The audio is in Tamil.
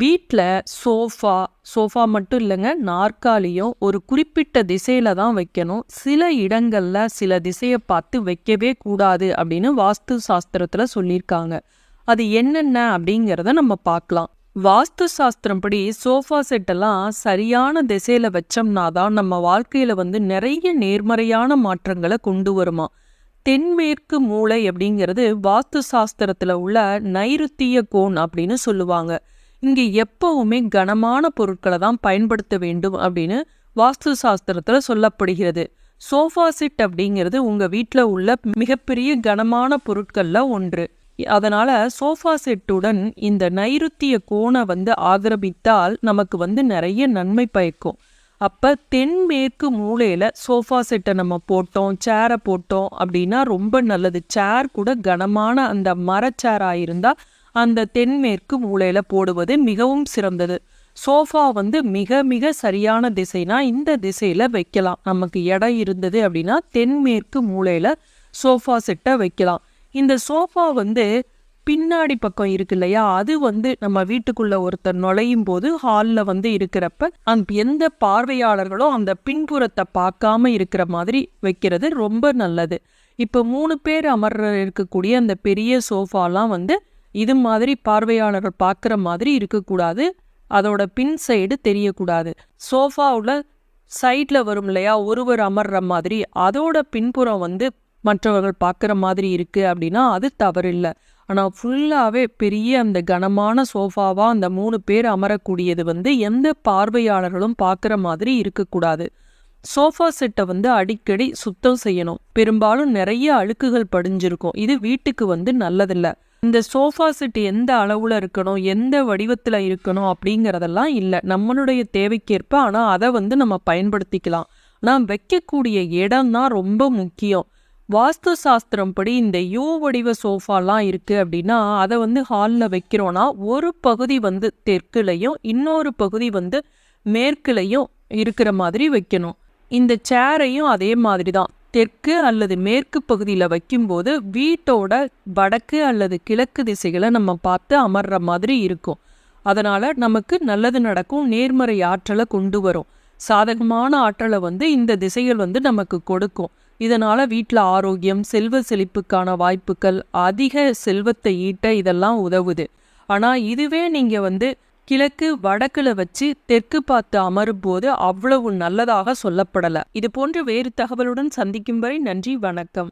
வீட்டில் சோஃபா சோஃபா மட்டும் இல்லைங்க நாற்காலியும் ஒரு குறிப்பிட்ட திசையில தான் வைக்கணும். சில இடங்கள்ல சில திசையை பார்த்து வைக்கவே கூடாது அப்படின்னு வாஸ்து சாஸ்திரத்துல சொல்லியிருக்காங்க. அது என்னென்ன அப்படிங்கிறத நம்ம பார்க்கலாம். வாஸ்து சாஸ்திரம் படி சோஃபா செட்டெல்லாம் சரியான திசையில வச்சோம்னா தான் நம்ம வாழ்க்கையில வந்து நிறைய நேர்மறையான மாற்றங்களை கொண்டு வருமா. தென்மேற்கு மூளை அப்படிங்கிறது வாஸ்து சாஸ்திரத்துல உள்ள நைருத்திய கோண் அப்படின்னு சொல்லுவாங்க. இங்கே எப்பவுமே கனமான பொருட்களை தான் பயன்படுத்த வேண்டும் அப்படின்னு வாஸ்து சாஸ்திரத்தில் சொல்லப்படுகிறது. சோஃபா செட் அப்படிங்கிறது உங்கள் வீட்டில் உள்ள மிகப்பெரிய கனமான பொருட்களில் ஒன்று. அதனால் சோஃபா செட்டுடன் இந்த நைருத்திய கோணை வந்து ஆக்கிரமித்தால் நமக்கு வந்து நிறைய நன்மை பயக்கும். அப்போ தென்மேற்கு மூலையில் சோஃபா செட்டை நம்ம போட்டோம் சேரை போட்டோம் அப்படின்னா ரொம்ப நல்லது. சேர் கூட கனமான அந்த மரச்சேராக இருந்தால் அந்த தென்மேற்கு மூலையில் போடுவது மிகவும் சிறந்தது. சோஃபா வந்து மிக மிக சரியான திசைனா இந்த திசையில் வைக்கலாம். நமக்கு இடம் இருந்தது அப்படின்னா தென்மேற்கு மூலையில் சோஃபா செட்டை வைக்கலாம். இந்த சோஃபா வந்து பின்னாடி பக்கம் இருக்கு இல்லையா? அது வந்து நம்ம வீட்டுக்குள்ள ஒருத்தர் நுழையும் போது ஹாலில் வந்து இருக்கிறப்ப அந் எந்த பார்வையாளர்களும் அந்த பின்புறத்தை பார்க்காம இருக்கிற மாதிரி வைக்கிறது ரொம்ப நல்லது. இப்போ மூணு பேர் அமர்ற இருக்கக்கூடிய அந்த பெரிய சோஃபாலாம் வந்து இது மாதிரி பார்வையாளர்கள் பார்க்குற மாதிரி இருக்கக்கூடாது. அதோட பின் சைடு தெரியக்கூடாது. சோஃபாவில் சைடில் வரும் இல்லையா? ஒருவர் அமர்ற மாதிரி. அதோட பின்புறம் வந்து மற்றவர்கள் பார்க்குற மாதிரி இருக்குது அப்படின்னா அது தவறில்லை. ஆனால் ஃபுல்லாகவே பெரிய அந்த கனமான சோஃபாவாக அந்த மூணு பேர் அமரக்கூடியது வந்து எந்த பார்வையாளர்களும் பார்க்குற மாதிரி இருக்கக்கூடாது. சோஃபா செட்டை வந்து அடிக்கடி சுத்தம் செய்யணும். பெரும்பாலும் நிறைய அழுக்குகள் படிஞ்சிருக்கும். இது வீட்டுக்கு வந்து நல்லதில்லை. இந்த சோஃபா செட் எந்த அளவில் இருக்கணும் எந்த வடிவத்தில் இருக்கணும் அப்படிங்கிறதெல்லாம் இல்லை. நம்மளுடைய தேவைக்கேற்ப ஆனால் அதை வந்து நம்ம பயன்படுத்திக்கலாம். ஆனால் வைக்கக்கூடிய இடம் தான் ரொம்ப முக்கியம். வாஸ்து சாஸ்திரம் படி இந்த யூ வடிவ சோஃபாலாம் இருக்குது அப்படின்னா அதை வந்து ஹாலில் வைக்கிறோன்னா ஒரு பகுதி வந்து தெற்குலையும் இன்னொரு பகுதி வந்து மேற்குலையும் இருக்கிற மாதிரி வைக்கணும். இந்த சேரையும் அதே மாதிரி தான் தெற்கு அல்லது மேற்கு பகுதியில் வைக்கும்போது வீட்டோட வடக்கு அல்லது கிழக்கு திசைகளை நம்ம பார்த்து அமர்ற மாதிரி இருக்கும். அதனால் நமக்கு நல்லது நடக்கும் நேர்மறை ஆற்றலை கொண்டு வரும். சாதகமான ஆற்றலை வந்து இந்த திசைகள் வந்து நமக்கு கொடுக்கும். இதனால் வீட்டில் ஆரோக்கியம் செல்வ செழிப்புக்கான வாய்ப்புகள் அதிக செல்வத்தை ஈட்ட இதெல்லாம் உதவுது. ஆனால் இதுவே நீங்கள் வந்து கிழக்கு வடக்குல வச்சு தெற்கு பார்த்து அமரும் போது அவ்வளவு நல்லதாக சொல்லப்படல. இது போன்ற வேறு தகவலுடன் சந்திக்கும் வரை நன்றி வணக்கம்.